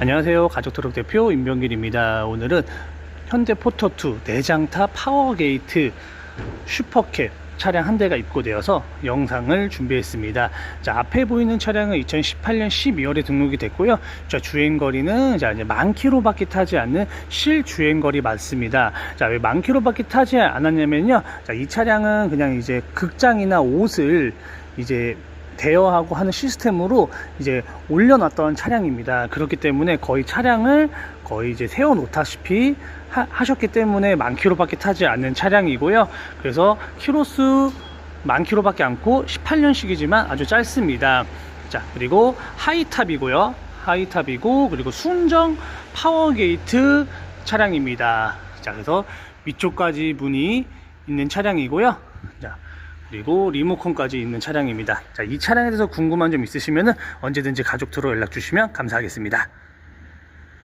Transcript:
안녕하세요. 가족트럭 대표 임병길입니다. 오늘은 현대 포터2 내장타 파워게이트 슈퍼캡 차량 한 대가 입고되어서 영상을 준비했습니다. 자, 앞에 보이는 차량은 2018년 12월에 등록이 됐고요. 자, 주행거리는 자, 이제 만 킬로밖에 타지 않는 실주행거리 맞습니다. 자, 왜 만 킬로밖에 타지 않았냐면요. 자, 이 차량은 그냥 이제 극장이나 옷을 이제 대여하고 하는 시스템으로 이제 올려놨던 차량입니다. 그렇기 때문에 거의 차량을 거의 이제 세워놓다시피 하, 셨기 때문에 만 킬로밖에 타지 않는 차량이고요. 그래서 키로수 만 킬로밖에 않고 18년식이지만 아주 짧습니다. 자, 그리고 하이탑이고요. 하이탑이고 그리고 순정 파워게이트 차량입니다. 자, 그래서 위쪽까지 문이 있는 차량이고요. 자, 그리고 리모컨까지 있는 차량입니다. 자, 이 차량에 대해서 궁금한 점 있으시면 언제든지 가족들로 연락 주시면 감사하겠습니다.